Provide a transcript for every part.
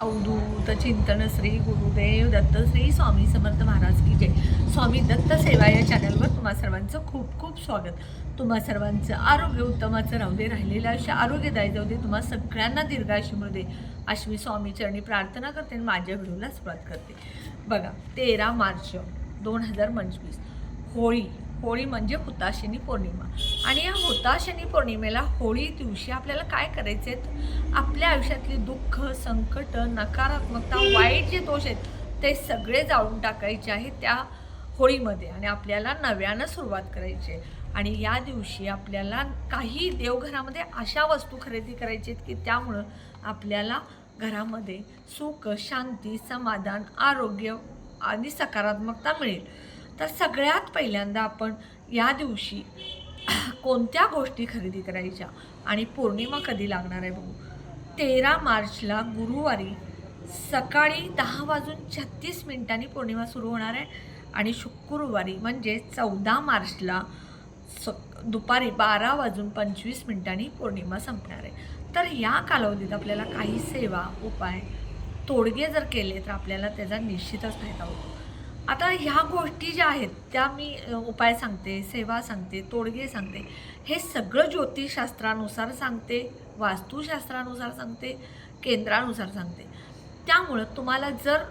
अवधूत चिंतन श्री गुरुदेव दत्त श्री स्वामी समर्थ महाराज की जय. स्वामी दत्त सेवा या चॅनलवर तुम्हा सर्वांचं खूप खूप स्वागत. तुम्हा सर्वांचं आरोग्य उत्तमाचं राहू दे राहिलेलं अशा आरोग्यदायी जाऊ दे तुम्हा सगळ्यांना दीर्घायुष्य मिळू दे अशी मी स्वामी चरणी प्रार्थना करते आणि माझ्या व्हिडिओला सुरुवात करते. बघा तेरा मार्च दोन हजार पंचवीस होळी. होळी म्हणजे हुताशिनी पौर्णिमा. आणि या हुताशिनी पौर्णिमेला होळी दिवशी आपल्याला काय करायचे आपल्या आयुष्यातली दुःख संकट नकारात्मकता वाईट जे दोष आहेत ते सगळे जाळून टाकायचे आहेत त्या होळीमध्ये. आणि आपल्याला नव्यानं सुरुवात करायची आहे. आणि या दिवशी आपल्याला काही देवघरामध्ये अशा वस्तू खरेदी करायची आहेत की त्यामुळं आपल्याला घरामध्ये सुख शांती समाधान आरोग्य आणि सकारात्मकता मिळेल. तर सगळ्यात पहिल्यांदा आपण या दिवशी कोणत्या गोष्टी खरेदी करायच्या आणि पौर्णिमा कधी लागणार आहे बघू. तेरा मार्चला गुरुवारी सकाळी दहा वाजून छत्तीस मिनिटांनी पौर्णिमा सुरू होणार आहे आणि शुक्रवारी म्हणजे चौदा मार्चला स दुपारी बारा वाजून पंचवीस मिनिटांनी पौर्णिमा संपणार आहे. तर या कालावधीत आपल्याला काही सेवा उपाय तोडगे जर केले तर आपल्याला त्याचा निश्चितच फायदा होतो. आता ह्या गोष्टी ज्या आहेत त्या मी उपाय सांगते सेवा सांगते तोडगे सांगते. हे सगळं ज्योतिषशास्त्रानुसार सांगते वास्तुशास्त्रानुसार सांगते केंद्रानुसार सांगते. त्यामुळं तुम्हाला जर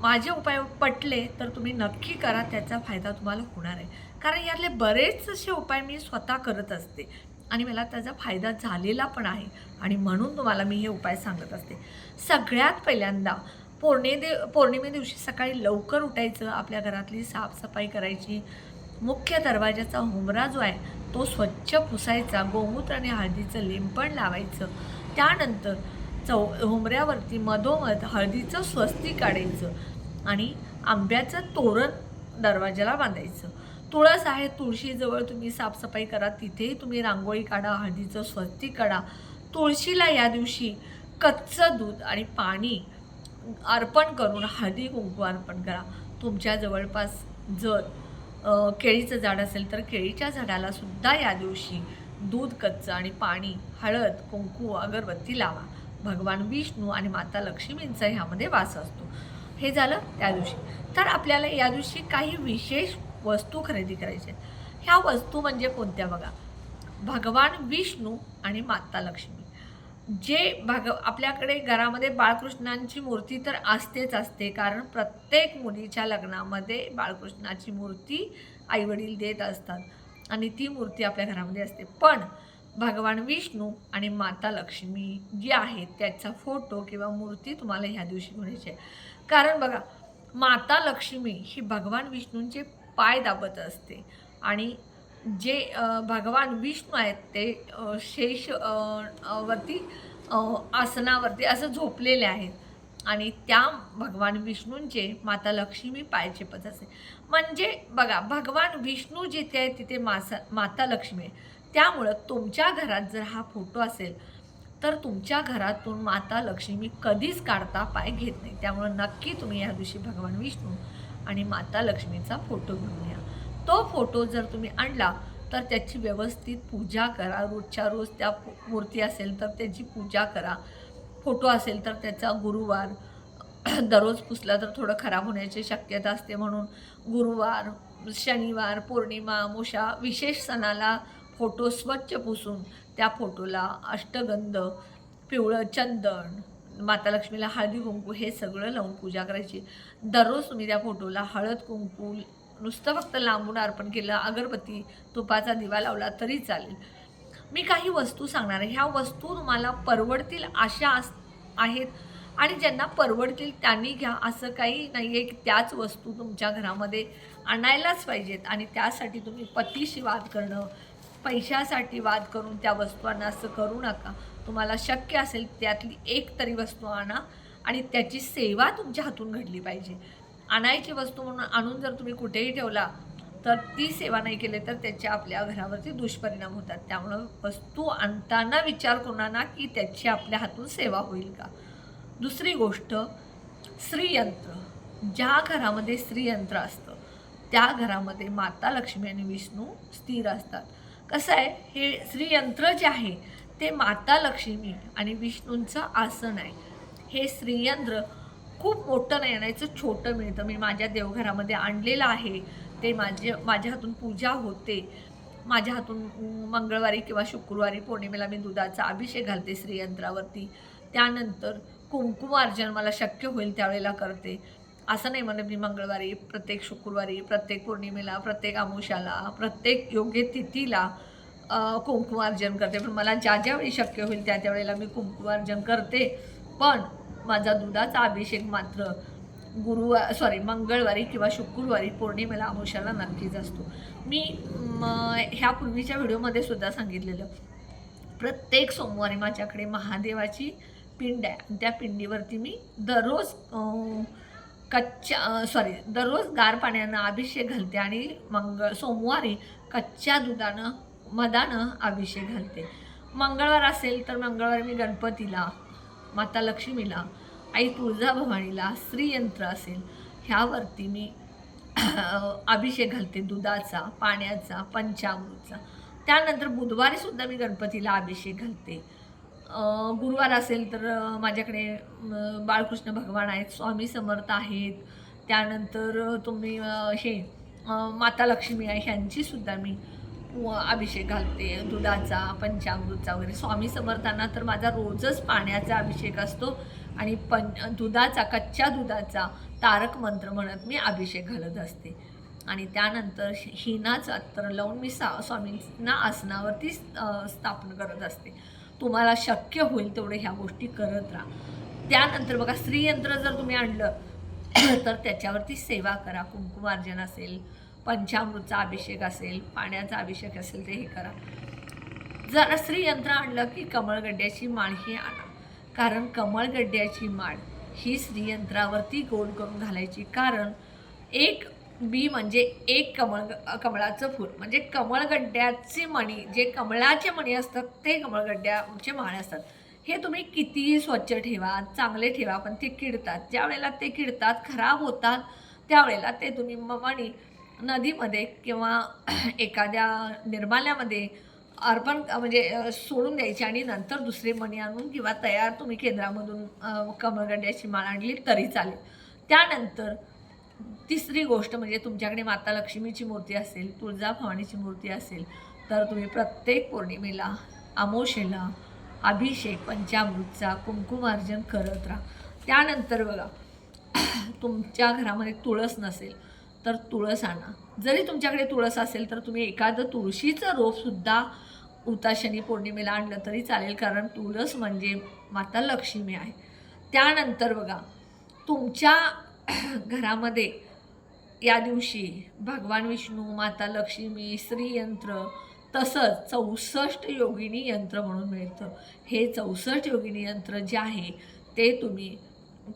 माझे उपाय पटले तर तुम्ही नक्की करा त्याचा फायदा तुम्हाला होणार आहे. कारण यातले बरेच असे उपाय मी स्वतः करत असते आणि मला त्याचा फायदा झालेला पण आहे आणि म्हणून तुम्हाला मी हे उपाय सांगत असते. सगळ्यात पहिल्यांदा पौर्णिमे दे पौर्णिमे दिवशी सकाळी लवकर उठायचं आपल्या घरातली साफसफाई करायची. मुख्य दरवाजाचा हुमरा जो आहे तो स्वच्छ पुसायचा. गोमूत्र आणि हळदीचं लिंपण लावायचं. त्यानंतर चौ हुमऱ्यावरती मधोमध हळदीचं स्वस्ती काढायचं आणि आंब्याचं तोरण दरवाजाला बांधायचं. तुळस आहे तुळशीजवळ तुम्ही साफसफाई करा. तिथेही तुम्ही रांगोळी काढा हळदीचं स्वस्ती काढा. तुळशीला या दिवशी कच्चं दूध आणि पाणी अर्पण करून हळदी कुंकू अर्पण करा. तुमच्या जवळपास जर केळीचं झाड असेल तर केळीच्या झाडाला सुद्धा या दिवशी दूध कच्चं आणि पाणी हळद कुंकू अगरबत्ती लावा. भगवान विष्णू आणि माता लक्ष्मींचा ह्यामध्ये वास असतो. हे झालं त्या दिवशी. तर आपल्याला या दिवशी काही विशेष वस्तू खरेदी करायच्या आहेत. ह्या वस्तू म्हणजे कोणत्या बघा? भगवान विष्णू आणि माता लक्ष्मी. जे भाग आपल्याकडे घरामध्ये बाळकृष्णांची मूर्ती तर असतेच असते कारण प्रत्येक मुलीच्या लग्नामध्ये बाळकृष्णाची मूर्ती आईवडील देत असतात आणि ती मूर्ती आपल्या घरामध्ये असते. पण भगवान विष्णू आणि माता लक्ष्मी जी आहे त्याचा फोटो किंवा मूर्ती तुम्हाला ह्या दिवशी म्हणायची आहे. कारण बघा माता लक्ष्मी ही भगवान विष्णूंचे पाय दाबत असते आणि जे भगवान विष्णू आहेत ते शेष वरती आसनावरती असं झोपलेले आहेत. आणि त्या भगवान विष्णूंचे माता लक्ष्मी पाय पद असे. म्हणजे बघा भगवान विष्णू जिथे आहे तिथे मासा माता लक्ष्मी आहे. त्यामुळं तुमच्या घरात जर हा फोटो असेल तर तुमच्या घरातून माता लक्ष्मी कधीच काढता पाय घेत नाही. त्यामुळं नक्की तुम्ही या दिवशी भगवान विष्णू आणि माता लक्ष्मीचा फोटो घेऊन या. तो फोटो जर तुम्ही आणला तर त्याची व्यवस्थित पूजा करा. रोजच्या रोज त्या मूर्ती असेल तर त्याची पूजा करा. फोटो असेल तर त्याचा गुरुवार दररोज पुसला तर थोडं खराब होण्याची शक्यता असते म्हणून गुरुवार शनिवार पौर्णिमा मुशा विशेष सणाला फोटो स्वच्छ पुसून त्या फोटोला अष्टगंध पिवळं चंदन माता लक्ष्मीला हळदी कुंकू हे सगळं लावून पूजा करायची. दररोज तुम्ही त्या फोटोला हळद कुंकू नुसतं फक्त लांबून अर्पण केलं अगरबत्ती तुपाचा दिवा लावला तरी चालेल. मी काही वस्तू सांगणार आहे. ह्या वस्तू तुम्हाला परवडतील अशा अस आहेत. आणि ज्यांना परवडतील त्यांनी घ्या. असं काही नाही आहे की त्याच वस्तू तुमच्या घरामध्ये आणायलाच पाहिजेत. आणि त्यासाठी तुम्ही पतीशी वाद करणं पैशासाठी वाद करून त्या वस्तू आणा असं करू नका. तुम्हाला शक्य असेल त्यातली एक तरी वस्तू आणा आणि त्याची सेवा तुमच्या हातून घडली पाहिजे. आणायची वस्तू म्हणून आणून जर तुम्ही कुठेही ठेवला तर ती सेवा नाही केली तर त्याचे आपल्या घरावरती दुष्परिणाम होतात. त्यामुळं वस्तू आणताना विचार करू ना की त्याची आपल्या हातून सेवा होईल का? दुसरी गोष्ट श्रीयंत्र ज्या घरामध्ये श्रीयंत्र असतं त्या घरामध्ये माता लक्ष्मी आणि विष्णू स्थिर असतात. कसं आहे हे श्रीयंत्र जे आहे ते माता लक्ष्मी आणि विष्णूंचं आसन आहे. हे श्रीयंत्र खूप मोठं नाही आणायचं छोटं मिळतं. मी माझ्या देवघरामध्ये आणलेलं आहे. ते माझे माझ्या हातून पूजा होते. माझ्या हातून मंगळवारी किंवा शुक्रवारी पौर्णिमेला मी दुधाचा अभिषेक घालते श्रीयंत्रावरती. त्यानंतर कुंकुमार्जन मला शक्य होईल त्यावेळेला करते. असं नाही म्हणत मी मंगळवारी प्रत्येक शुक्रवारी प्रत्येक पौर्णिमेला प्रत्येक आमुषाला प्रत्येक योग्य तिथीला कुंकुमार्जन करते. पण मला ज्या ज्यावेळी शक्य होईल त्या त्यावेळेला मी कुंकुमार्जन करते. पण माझा दुधाचा अभिषेक मात्र गुरुवार सॉरी मंगळवारी किंवा शुक्रवारी पौर्णिमेला आमुषाला नक्कीच असतो. मी म, ह्या पूर्वीच्या व्हिडिओमध्ये सुद्धा सांगितलेलं प्रत्येक सोमवारी माझ्याकडे महादेवाची पिंड आहे आणि त्या पिंडीवरती मी दररोज कच्च्या सॉरी दररोज गार पाण्यानं अभिषेक घालते आणि मंगळ सोमवारी कच्च्या दुधानं मधानं अभिषेक घालते. मंगळवार असेल तर मंगळवारी मी गणपतीला माता लक्ष्मीला आई तुळजाभवानीला श्रीयंत्र असेल ह्यावरती मी अभिषेक घालते दुधाचा पाण्याचा पंचामृतचा. त्यानंतर बुधवारी सुद्धा मी गणपतीला अभिषेक घालते. गुरुवार असेल तर माझ्याकडे बाळकृष्ण भगवान आहेत स्वामी समर्थ आहेत. त्यानंतर तुम्ही हे माता लक्ष्मी आहे ह्यांची सुद्धा मी अभिषेक घालते दुधाचा पंचामृतचा वगैरे. स्वामी समर्थांना तर माझा रोजच पाण्याचा अभिषेक असतो आणि पं दुधाचा कच्च्या दुधाचा तारक मंत्र म्हणत मी अभिषेक घालत असते. आणि त्यानंतर हिनाचं अत्तर लावून मी सा स्वामींना आसनावरती स्थापन करत असते. तुम्हाला शक्य होईल तेवढे ह्या गोष्टी करत राहा. त्यानंतर बघा स्त्रीयंत्र जर तुम्ही आणलं तर त्याच्यावरती सेवा करा. कुंकुमार्जन असेल पंचामृतचा अभिषेक असेल पाण्याचा अभिषेक असेल ते हे करा. जर स्त्रीयंत्र आणलं की कमळगड्ड्याची माळ ही आणा. कारण कमळगड्ड्याची माळ ही स्त्रीयंत्रावरती गोल करून घालायची. कारण एक बी म्हणजे एक कमळ कमळाचं फूल. म्हणजे कमळगड्ड्याची मणी जे कमळाचे मणी असतात ते कमळगड्ड्याचे माळ असतात. हे तुम्ही कितीही स्वच्छ ठेवा चांगले ठेवा पण ते किडतात. ज्या वेळेला ते किडतात खराब होतात त्यावेळेला ते तुम्ही म- मणी नदीमध्ये किंवा एखाद्या निर्माल्यामध्ये अर्पण म्हणजे सोडून द्यायची आणि नंतर दुसरी मणी आणून किंवा तयार तुम्ही केंद्रामधून अ, कमळगड्ड्याची माळ आणली तरी चालेल. त्यानंतर तिसरी गोष्ट म्हणजे तुमच्याकडे माता लक्ष्मीची मूर्ती असेल तुळजा भवानीची मूर्ती असेल तर तुम्ही प्रत्येक पौर्णिमेला अमोशेला अभिषेक पंचामृतचा कुंकुमार्जन करत राहा. त्यानंतर बघा तुमच्या घरामध्ये तुळस नसेल तर तुळस आणा जरी तुमच्याकडे तुळस असेल तर तुम्ही एखादं तुळशीचं रोपसुद्धा उताशनी पौर्णिमेला आणलं तरी चालेल कारण तुळस म्हणजे माता लक्ष्मी आहे. त्यानंतर बघा तुमच्या घरामध्ये या दिवशी भगवान विष्णू माता लक्ष्मी श्रीयंत्र तसंच चौसष्ट योगिनी यंत्र म्हणून मिळतं. हे चौसष्ट योगिनी यंत्र जे आहे ते तुम्ही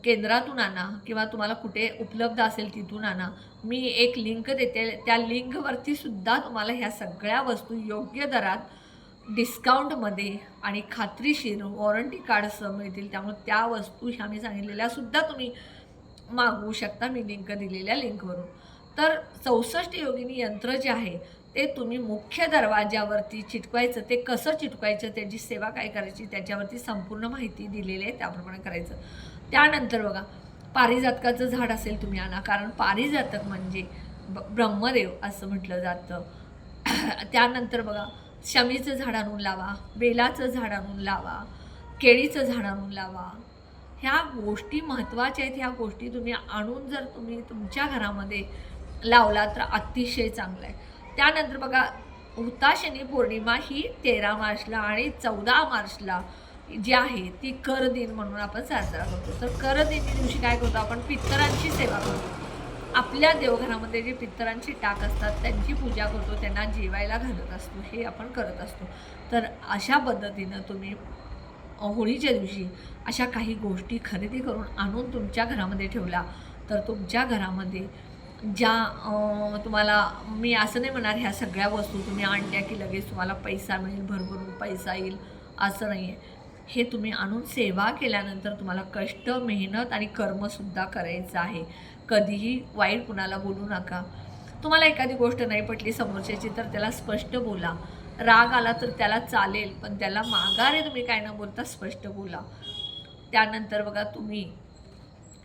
केंद्रातून आणा किंवा तुम्हाला कुठे उपलब्ध असेल तिथून आणा. मी एक लिंक देते. त्या लिंकवरती सुद्धा तुम्हाला ह्या सगळ्या वस्तू योग्य दरात डिस्काउंटमध्ये आणि खात्रीशीर वॉरंटी कार्डसह मिळतील. त्यामुळे त्या वस्तू ह्या मी सांगितलेल्या सुद्धा तुम्ही मागवू शकता. मी लिंक दिलेल्या लिंकवरून तर चौसष्ट योगिनी यंत्र जे आहे ते तुम्ही मुख्य दरवाज्यावरती चिटकवायचं ते कसं चिटकवायचं त्याची सेवा काय करायची त्याच्यावरती संपूर्ण माहिती दिलेली आहे त्याप्रमाणे करायचं. त्यानंतर बघा पारिजातकाचं झाड असेल तुम्ही आणा. कारण पारिजातक म्हणजे ब- ब्रह्मदेव असं म्हटलं जातं. त्यानंतर बघा शमीचं झाड आणून लावा बेलाचं झाड आणून लावा केळीचं झाड आणून लावा. ह्या गोष्टी महत्त्वाच्या आहेत. ह्या गोष्टी तुम्ही आणून जर तुम्ही तुमच्या घरामध्ये लावला तर अतिशय चांगलं आहे. त्यानंतर बघा हुताशनी पौर्णिमा ही तेरा मार्चला आणि चौदा मार्चला जी आहे ती कर दिन म्हणून आपण साजरा करतो. तर कर दिन दिवशी काय करतो आपण? पित्तरांची सेवा करतो. आपल्या देवघरामध्ये जे पित्तरांची टाक असतात त्यांची पूजा करतो त्यांना जेवायला घालत असतो हे आपण करत असतो. तर अशा पद्धतीनं तुम्ही होळीच्या दिवशी अशा काही गोष्टी खरेदी करून आणून तुमच्या घरामध्ये ठेवला तर तुमच्या घरामध्ये ज्या तुम्हाला मी असं नाही म्हणणार ह्या सगळ्या वस्तू तुम्ही आणल्या की लगेच तुम्हाला पैसा मिळेल भरभरून पैसा येईल असं नाही आहे हे तुम्ही आणून सेवा केल्यानंतर तुम्हाला कष्ट मेहनत आणि कर्मसुद्धा करायचं आहे. कधीही वाईट कुणाला बोलू नका. तुम्हाला एखादी गोष्ट नाही पटली समोरच्याची तर त्याला स्पष्ट बोला. राग आला तर त्याला चालेल पण त्याला माघारे तुम्ही काय न बोलता स्पष्ट बोला. त्यानंतर बघा तुम्ही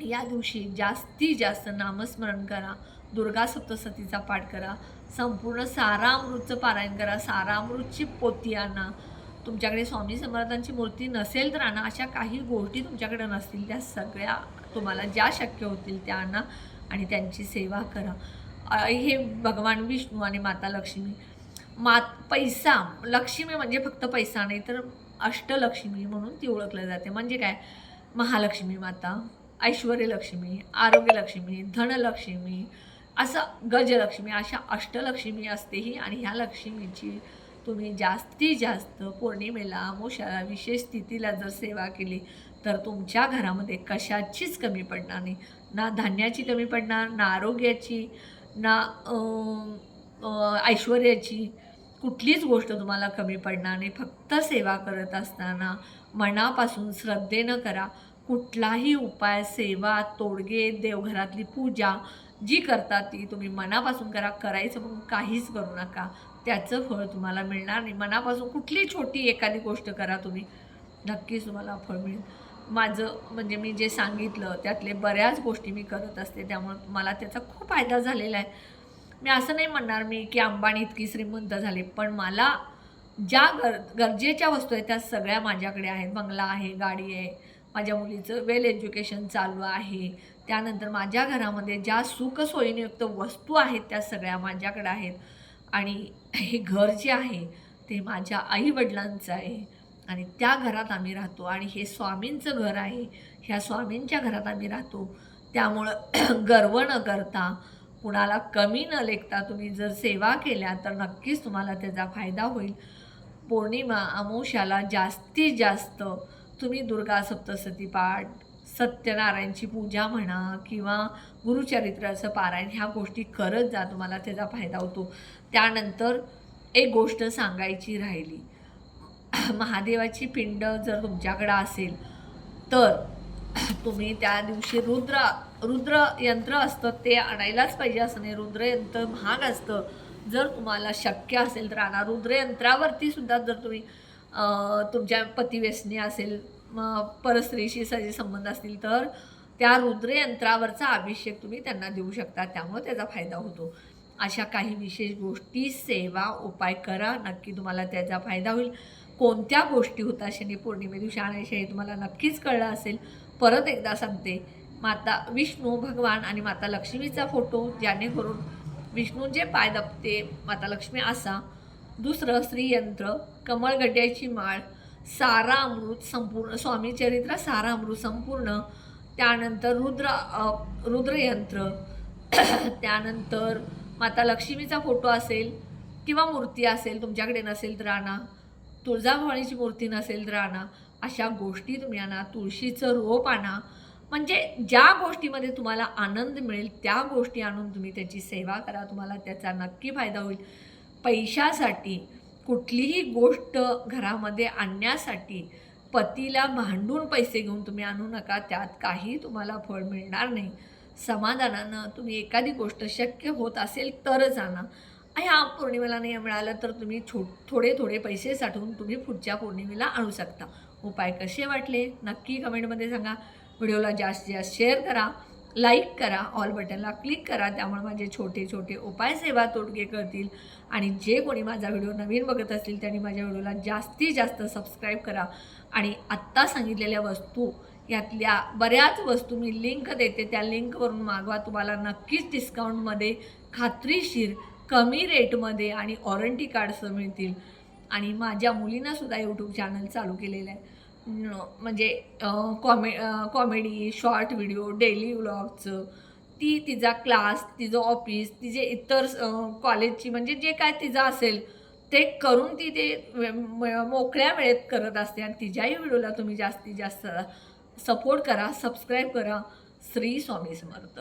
या दिवशी जास्तीत जास्त नामस्मरण करा. दुर्गा सप्तसतीचा पाठ करा. संपूर्ण सारामृतचं पारायण करा. सारामृतची पोती आणा. तुमच्याकडे स्वामी समर्थांची मूर्ती नसेल तर आणा अशा काही गोष्टी तुमच्याकडे नसतील त्या सगळ्या तुम्हाला ज्या शक्य होतील त्या आणा आणि त्यांची सेवा करा. हे भगवान विष्णू आणि माता लक्ष्मी. मात पैसा लक्ष्मी म्हणजे फक्त पैसा नाही तर अष्टलक्ष्मी म्हणून ती ओळखली जाते. म्हणजे काय? महालक्ष्मी माता ऐश्वर्यलक्ष्मी आरोग्यलक्ष्मी धनलक्ष्मी असं गजलक्ष्मी अशा अष्टलक्ष्मी असते ही आणि ह्या लक्ष्मीची तुम्ही जास्तीत जास्त पौर्णिमेला अमोशाला विशेष स्थितीला जर सेवा केली तर तुमच्या घरामध्ये कशाचीच कमी पडणार नाही. ना धान्याची कमी पडणार ना आरोग्याची ना ऐश्वर्याची. कुठलीच गोष्ट तुम्हाला कमी पडणार नाही. फक्त सेवा करत असताना मनापासून श्रद्धेनं करा. कुठलाही उपाय सेवा तोडगे देवघरातली पूजा जी करतात ती तुम्ही मनापासून करा. करायचं म्हणून काहीच करू नका. त्याचं फळ तुम्हाला मिळणार नाही. मनापासून कुठली छोटी एखादी गोष्ट करा तुम्ही. नक्कीच तुम्हाला फळ मिळेल. माझं म्हणजे मी जे सांगितलं त्यातले बऱ्याच गोष्टी मी करत असते. त्यामुळे मला त्याचा खूप फायदा झालेला आहे. मी असं नाही म्हणणार मी की अंबानी इतकी श्रीमंत झाले पण मला ज्या गर गरजेच्या वस्तू आहेत त्या सगळ्या माझ्याकडे आहेत. बंगला आहे गाडी आहे माझ्या मुलीचं वेल एज्युकेशन चालू आहे. त्यानंतर माझ्या घरामध्ये ज्या सुखसोयीनियुक्त वस्तू आहेत त्या सगळ्या माझ्याकडे आहेत. आणि हे घर जे आहे ते माझ्या आईवडिलांचं आहे. आणि त्या घरात आम्ही राहतो. आणि हे स्वामींचं घर आहे. ह्या स्वामींच्या घरात आम्ही राहतो. त्यामुळं गर्व न करता कुणाला कमी न लेखता तुम्ही जर सेवा केल्या तर नक्कीच तुम्हाला त्याचा फायदा होईल. पौर्णिमा अमावस्याला जास्तीत जास्त तुम्ही दुर्गा सप्तसती पाठ सत्यनारायणची पूजा म्हणा किंवा गुरुचरित्राचं पारायण ह्या गोष्टी करत जा तुम्हाला त्याचा फायदा होतो. त्यानंतर एक गोष्ट सांगायची राहिली. महादेवाची पिंड जर तुमच्याकडं असेल तर तुम्ही त्या दिवशी रुद्र रुद्र यंत्र असतं ते आणायलाच पाहिजे असं नाही. रुद्रयंत्र महाग असतं. जर तुम्हाला शक्य असेल तर आणा. रुद्रयंत्रावरती सुद्धा जर तुम्ही तुमच्या पतिव्यसनी असेल परस्त्रीशी सजे संबंध असतील तर त्या रुद्रयंत्रावरचा अभिषेक तुम्ही त्यांना देऊ शकता. त्यामुळे त्याचा फायदा होतो. अशा काही विशेष गोष्टी सेवा उपाय करा. नक्की तुम्हाला त्याचा फायदा होईल. कोणत्या गोष्टी होता शनी पौर्णिमे दिवशी आणायच्या हे तुम्हाला नक्कीच कळलं असेल. परत एकदा सांगते. माता विष्णू भगवान आणि माता लक्ष्मीचा फोटो जेणेकरून विष्णूंचे पाय दपते माता लक्ष्मी असा. दुसरं श्रीयंत्र कमळगड्याची माळ सारा अमृत संपूर्ण स्वामी चरित्र सारा अमृत संपूर्ण त्यानंतर रुद्र रुद्रयंत्र त्यानंतर माता लक्ष्मीचा फोटो असेल किंवा मूर्ती असेल तुमच्याकडे नसेल तर आणा. तुळजाभवानीची मूर्ती नसेल तर आणा. अशा गोष्टी तुम्ही आणा. तुळशीचं रोप आणा. म्हणजे ज्या गोष्टीमध्ये तुम्हाला आनंद मिळेल त्या गोष्टी आणून तुम्ही त्याची सेवा करा. तुम्हाला त्याचा नक्की फायदा होईल. पैशासाठी कुठलीही गोष्ट घरामध्ये आणण्यासाठी पतीला भांडून पैसे घेऊन तुम्ही आणू नका त्यात काही तुम्हाला फळ मिळणार नाही. समाधानानं तुम्ही एखादी गोष्ट शक्य होत असेल तरच आणा ह्या पौर्णिमेला नाही मिळालं तर तुम्ही छो थोडे थोडे पैसे साठवून तुम्ही पुढच्या पौर्णिमेला आणू शकता. उपाय कसे वाटले? नक्की कमेंटमध्ये सांगा. व्हिडिओला जास्तीत जास्त शेअर करा. लाईक करा ऑल बटनला क्लिक करा त्यामुळे माझे छोटे छोटे उपाय सेवा तोडगे करतील. आणि जे कोणी माझा व्हिडिओ नवीन बघत असतील त्यांनी माझ्या व्हिडिओला जास्तीत जास्त सबस्क्राईब करा. आणि आत्ता सांगितलेल्या वस्तू यातल्या बऱ्याच वस्तू मी लिंक देते. त्या लिंकवरून मागवा. तुम्हाला नक्कीच डिस्काउंटमध्ये खात्रीशीर कमी रेटमध्ये आणि वॉरंटी कार्डसह मिळतील. आणि माझ्या मुलींनासुद्धा यूट्यूब चॅनल चालू केलेलं आहे. म्हणजे कॉमे कॉमेडी शॉर्ट व्हिडिओ डेली व्लॉगचं ती तिचा क्लास तिचं ऑफिस तिचे इतर कॉलेजची म्हणजे जे काय तिचं असेल ते करून ती ते म- मोकळ्या वेळेत करत असते आणि तिच्याही व्हिडिओला तुम्ही जास्तीत जास्त सपोर्ट करा सबस्क्राईब करा. श्री स्वामी समर्थ.